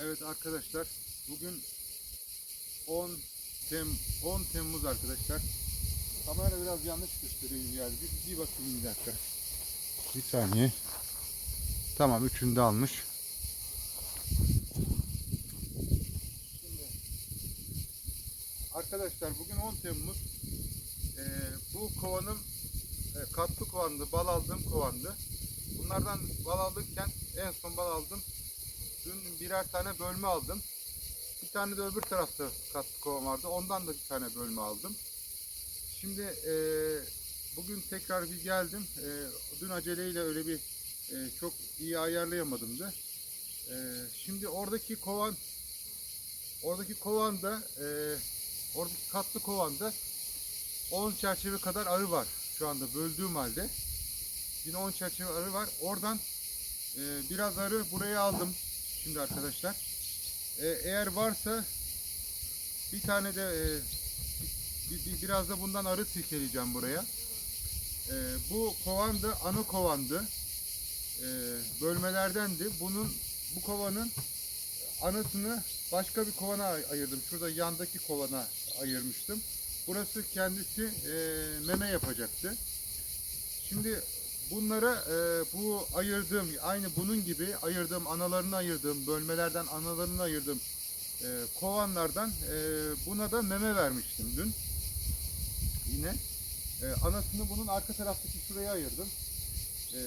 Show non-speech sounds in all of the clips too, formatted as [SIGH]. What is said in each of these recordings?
Evet arkadaşlar bugün 10 Tem 10 Temmuz arkadaşlar. Kamera biraz yanlış gösteriyor yani. Bir, bir bakayım bir dakika. Bir saniye. Tamam üçünü de almış. Arkadaşlar bugün 10 Temmuz. Ee, bu kovanım e, katlı kovandı, bal aldığım kovandı. Bunlardan bal alırken en son bal aldım. Dün birer tane bölme aldım. Bir tane de öbür tarafta katlı kovan vardı. Ondan da bir tane bölme aldım. Şimdi e, bugün tekrar bir geldim. E, dün aceleyle öyle bir e, çok iyi ayarlayamadım da. E, şimdi oradaki kovan oradaki kovanda e, oradaki katlı kovanda 10 çerçeve kadar arı var şu anda böldüğüm halde. Yine 10 çerçeve arı var. Oradan e, biraz arı buraya aldım şimdi arkadaşlar. E, eğer varsa bir tane de e, bir, bir- biraz da bundan arı silkeleyeceğim buraya. E, bu kovandı, anı kovandı. E, bölmelerdendi. Bunun bu kovanın anısını başka bir kovana ay- ayırdım. Şurada yandaki kovana ayırmıştım. Burası kendisi e, meme yapacaktı. Şimdi bunlara e, bu ayırdığım aynı bunun gibi ayırdığım analarını ayırdığım bölmelerden analarını ayırdığım e, kovanlardan e, buna da meme vermiştim dün. Yine e, anasını bunun arka taraftaki şuraya ayırdım. E,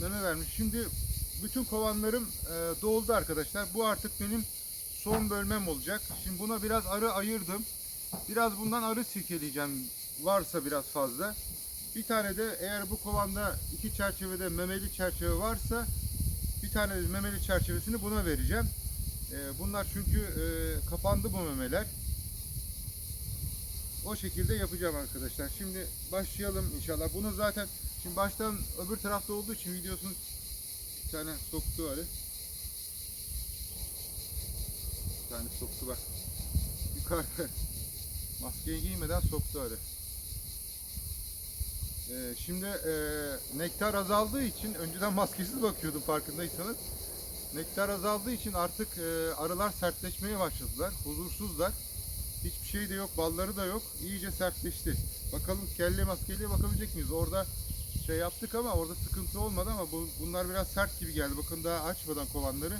meme vermiş. Şimdi bütün kovanlarım e, doldu arkadaşlar. Bu artık benim son bölmem olacak. Şimdi buna biraz arı ayırdım. Biraz bundan arı silkeleyeceğim. Varsa biraz fazla. Bir tane de eğer bu kovanda iki çerçevede memeli çerçeve varsa bir tane de memeli çerçevesini buna vereceğim. Ee, bunlar çünkü e, kapandı bu memeler. O şekilde yapacağım arkadaşlar. Şimdi başlayalım inşallah. Bunu zaten şimdi baştan öbür tarafta olduğu için videosunu bir tane soktu arı. Bir tane soktu bak. Yukarıda. [LAUGHS] Maskeyi giymeden soktu arı. Ee, şimdi e, nektar azaldığı için önceden maskesiz bakıyordum farkındaysanız. Nektar azaldığı için artık e, arılar sertleşmeye başladılar. Huzursuzlar. Hiçbir şey de yok, balları da yok. İyice sertleşti. Bakalım kelle maskeliye bakabilecek miyiz? Orada şey yaptık ama orada sıkıntı olmadı ama bu, bunlar biraz sert gibi geldi. Bakın daha açmadan kovanları.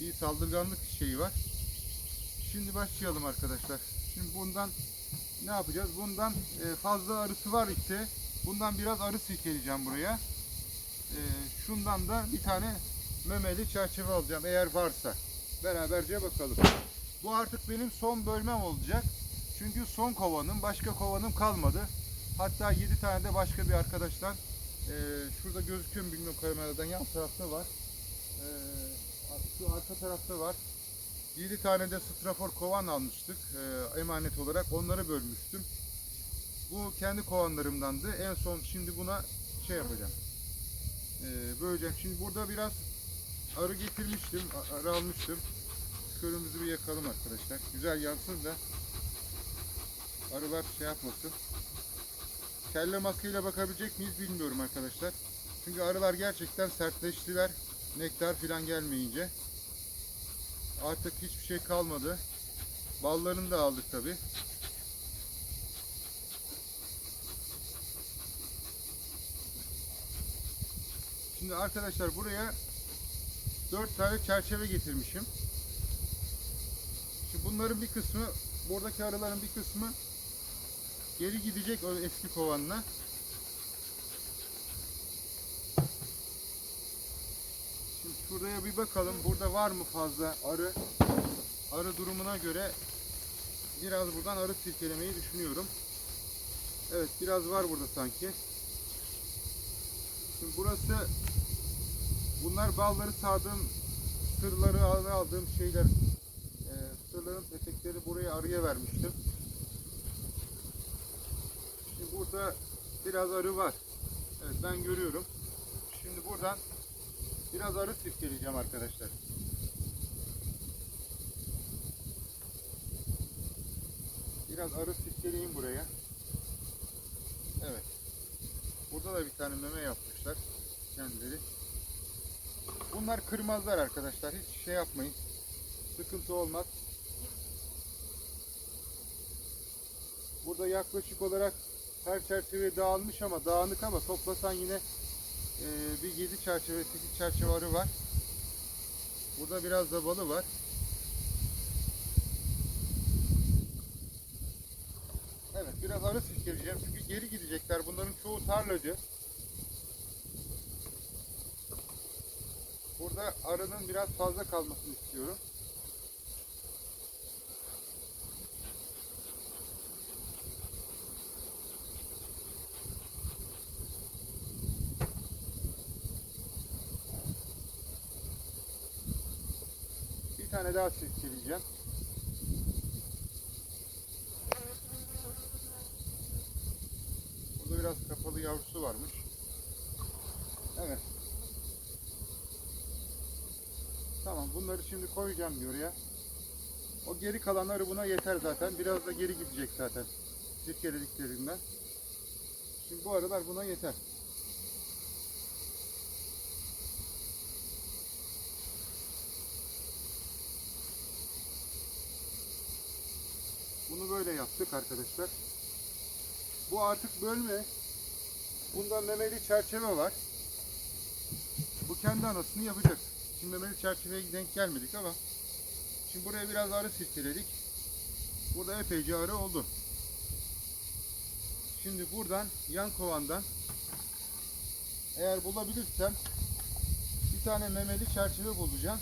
Bir saldırganlık şeyi var. Şimdi başlayalım arkadaşlar. Şimdi bundan ne yapacağız? Bundan e, fazla arısı var işte. Bundan biraz arı silkeleyeceğim buraya. E, şundan da bir tane memeli çerçeve alacağım eğer varsa. Beraberce bakalım. Bu artık benim son bölmem olacak. Çünkü son kovanım. Başka kovanım kalmadı. Hatta 7 tane de başka bir arkadaştan e, şurada gözüküyor bilmiyorum kameradan yan tarafta var. E, şu arka tarafta var. 7 tane de strafor kovan almıştık emanet olarak. Onları bölmüştüm. Bu kendi kovanlarımdandı. En son şimdi buna şey yapacağım. E, böleceğim. Şimdi burada biraz arı getirmiştim. Arı almıştım. Körümüzü bir yakalım arkadaşlar. Güzel yansın da arılar şey yapmasın. Kelle maskeyle bakabilecek miyiz bilmiyorum arkadaşlar. Çünkü arılar gerçekten sertleştiler. Nektar falan gelmeyince. Artık hiçbir şey kalmadı. Ballarını da aldık tabi. Şimdi arkadaşlar buraya 4 tane çerçeve getirmişim. Şimdi bunların bir kısmı, buradaki arıların bir kısmı geri gidecek o eski kovanla. Şimdi şuraya bir bakalım. Burada var mı fazla arı? Arı durumuna göre biraz buradan arı silkelemeyi düşünüyorum. Evet biraz var burada sanki. Şimdi burası bunlar balları sağdığım sırları al- aldığım şeyler e, sırların petekleri buraya arıya vermiştim. Şimdi burada biraz arı var. Evet ben görüyorum. Şimdi buradan biraz arı silkeleyeceğim arkadaşlar. Biraz arı silkeleyeyim buraya. Evet. Burada da bir tane meme yapmışlar kendileri. Bunlar kırmazlar arkadaşlar. Hiç şey yapmayın. Sıkıntı olmaz. Burada yaklaşık olarak her çerçeve dağılmış ama dağınık ama toplasan yine bir 7 çerçeve 8 çerçeve var. Burada biraz da balı var. Evet biraz arı silkeleyeceğim çünkü geri gidecekler. Bunların çoğu tarlacı. Burada arının biraz fazla kalmasını istiyorum. Bir tane daha silkeleyeceğim. Burada biraz yavrusu varmış. Evet. Tamam bunları şimdi koyacağım diyor ya. O geri kalanları buna yeter zaten. Biraz da geri gidecek zaten. Sirkelediklerinden. Şimdi bu arılar buna yeter. Bunu böyle yaptık arkadaşlar. Bu artık bölme. Bunda memeli çerçeve var. Bu kendi anasını yapacak. Şimdi memeli çerçeveye denk gelmedik ama şimdi buraya biraz arı sirkeledik. Burada epeyce arı oldu. Şimdi buradan yan kovandan eğer bulabilirsem bir tane memeli çerçeve bulacağım.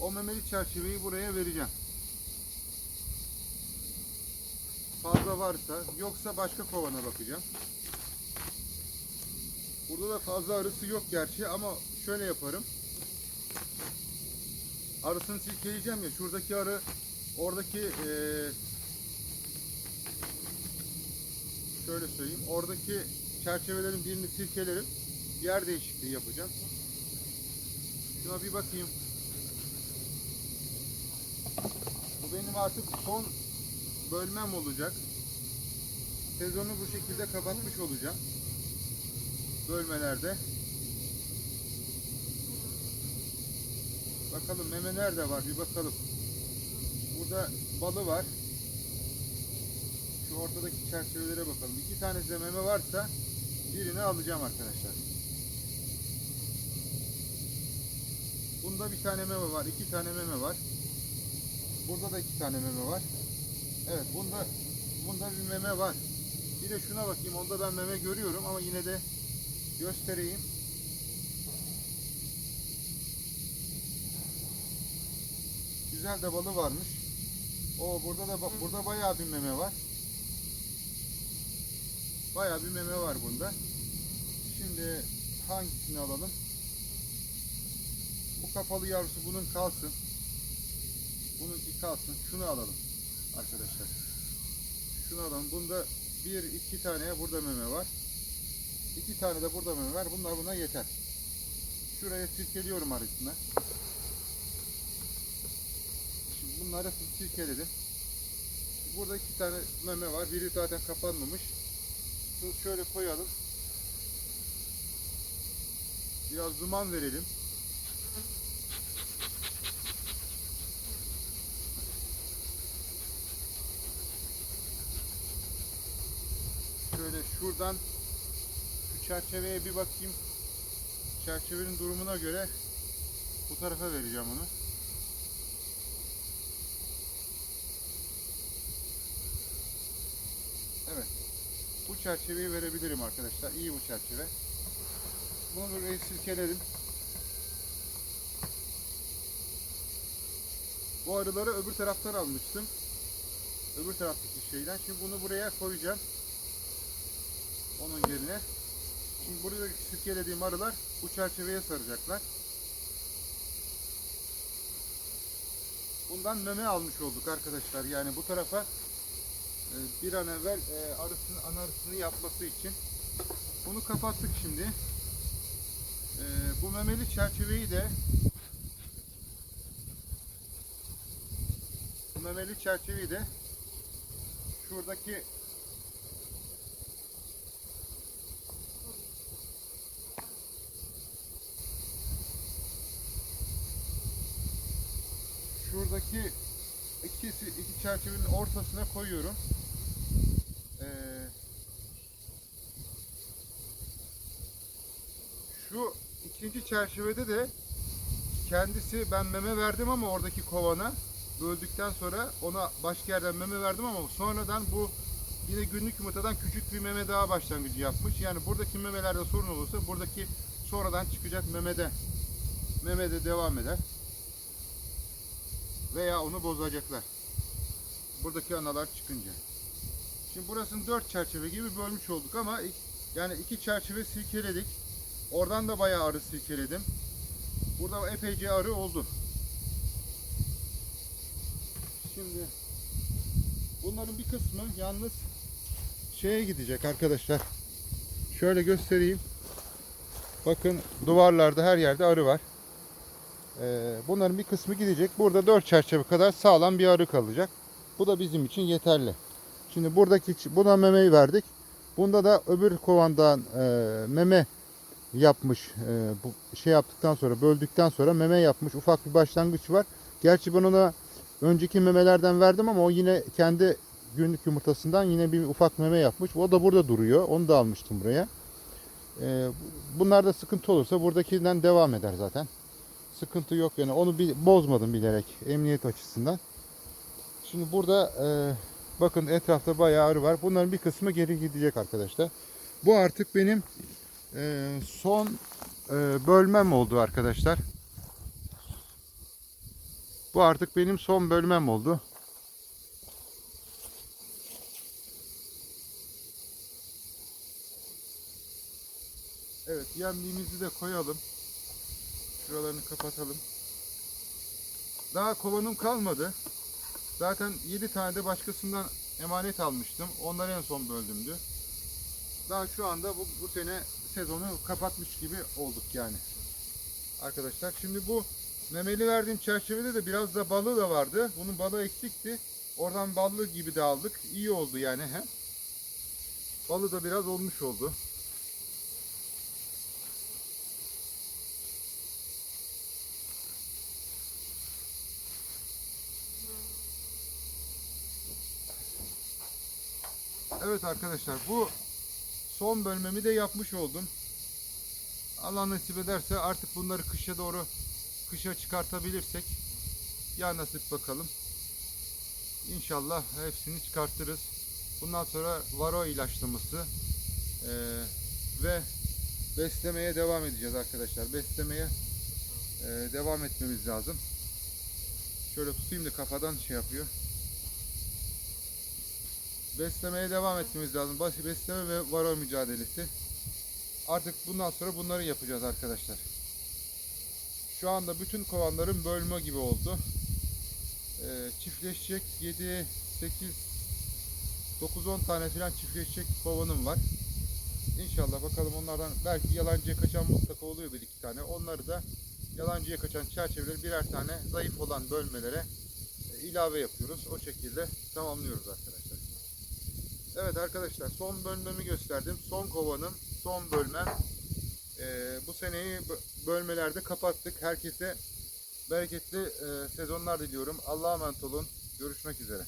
O memeli çerçeveyi buraya vereceğim. Fazla varsa yoksa başka kovana bakacağım. Burada da fazla arısı yok gerçi ama şöyle yaparım. Arısını silkeleyeceğim ya şuradaki arı oradaki eee, şöyle söyleyeyim oradaki çerçevelerin birini silkelerim yer değişikliği yapacağım. Şuna bir bakayım. Bu benim artık son bölmem olacak. Sezonu bu şekilde kapatmış olacağım. Bölmelerde. Bakalım meme nerede var bir bakalım. Burada balı var. Şu ortadaki çerçevelere bakalım. İki tane de meme varsa birini alacağım arkadaşlar. Bunda bir tane meme var. iki tane meme var. Burada da iki tane meme var. Evet bunda bunda bir meme var. Bir de şuna bakayım onda ben meme görüyorum ama yine de göstereyim. Güzel de balı varmış. O burada da bak burada bayağı bir meme var. Bayağı bir meme var bunda. Şimdi hangisini alalım? Bu kapalı yavrusu bunun kalsın. Bununki kalsın. Şunu alalım arkadaşlar. Şunu alalım. Bunda bir iki tane burada meme var. İki tane de burada meme var. Bunlar buna yeter. Şuraya sirkeliyorum arasına. Şimdi bunları sirkeledim. Burada iki tane meme var. Biri zaten kapanmamış. Şunu şöyle koyalım. Biraz duman verelim. Şöyle şuradan şu çerçeveye bir bakayım. Çerçevenin durumuna göre bu tarafa vereceğim onu. Evet. Bu çerçeveyi verebilirim arkadaşlar. İyi bu çerçeve. Bunu buraya silkeledim. Bu arıları öbür taraftan almıştım. Öbür taraftaki şeyden. Şimdi bunu buraya koyacağım. Onun yerine. Şimdi burada silkelediğim arılar bu çerçeveye saracaklar. Bundan meme almış olduk arkadaşlar. Yani bu tarafa e, bir an evvel e, arısını, ana arısını yapması için. Bunu kapattık şimdi. E, bu memeli çerçeveyi de bu memeli çerçeveyi de şuradaki buradaki ikisi iki çerçevenin ortasına koyuyorum. Ee, şu ikinci çerçevede de kendisi ben meme verdim ama oradaki kovana böldükten sonra ona başka yerden meme verdim ama sonradan bu yine günlük yumurtadan küçük bir meme daha başlangıcı yapmış. Yani buradaki memelerde sorun olursa buradaki sonradan çıkacak memede memede devam eder. Veya onu bozacaklar. Buradaki analar çıkınca. Şimdi burasını dört çerçeve gibi bölmüş olduk ama yani iki çerçeve silkeledik. Oradan da bayağı arı silkeledim. Burada epeyce arı oldu. Şimdi bunların bir kısmı yalnız şeye gidecek arkadaşlar. Şöyle göstereyim. Bakın duvarlarda her yerde arı var. Ee, bunların bir kısmı gidecek. Burada dört çerçeve kadar sağlam bir arı kalacak. Bu da bizim için yeterli. Şimdi buradaki buna memeyi verdik. Bunda da öbür kovandan e, meme yapmış. E, bu şey yaptıktan sonra böldükten sonra meme yapmış. Ufak bir başlangıç var. Gerçi ben ona önceki memelerden verdim ama o yine kendi günlük yumurtasından yine bir ufak meme yapmış. O da burada duruyor. Onu da almıştım buraya. E, bunlarda sıkıntı olursa buradakinden devam eder zaten. Sıkıntı yok yani. Onu bir bozmadım bilerek emniyet açısından. Şimdi burada e, bakın etrafta bayağı arı var. Bunların bir kısmı geri gidecek arkadaşlar. Bu artık benim e, son e, bölmem oldu arkadaşlar. Bu artık benim son bölmem oldu. Evet yemliğimizi de koyalım. Şuralarını kapatalım. Daha kovanım kalmadı. Zaten 7 tane de başkasından emanet almıştım. Onları en son böldümdü. Daha şu anda bu, bu sene sezonu kapatmış gibi olduk yani. Arkadaşlar şimdi bu memeli verdiğim çerçevede de biraz da balığı da vardı. Bunun balığı eksikti. Oradan ballı gibi de aldık. İyi oldu yani hem. Balı da biraz olmuş oldu. Evet arkadaşlar bu son bölmemi de yapmış oldum. Allah nasip ederse artık bunları kışa doğru kışa çıkartabilirsek ya nasip bakalım. İnşallah hepsini çıkartırız. Bundan sonra varo ilaçlaması eee, ve beslemeye devam edeceğiz arkadaşlar. Beslemeye eee, devam etmemiz lazım. Şöyle tutayım da kafadan şey yapıyor beslemeye devam etmemiz lazım. Basit besleme ve varol mücadelesi. Artık bundan sonra bunları yapacağız arkadaşlar. Şu anda bütün kovanların bölme gibi oldu. Ee, çiftleşecek 7, 8, 9-10 tane falan çiftleşecek kovanım var. İnşallah bakalım onlardan belki yalancıya kaçan mutlaka oluyor bir iki tane. Onları da yalancıya kaçan çerçeveleri birer tane zayıf olan bölmelere e, ilave yapıyoruz. O şekilde tamamlıyoruz arkadaşlar. Evet arkadaşlar son bölmemi gösterdim. Son kovanım, son bölmem. Ee, bu seneyi bö- bölmelerde kapattık. Herkese bereketli e, sezonlar diliyorum. Allah'a emanet olun. Görüşmek üzere.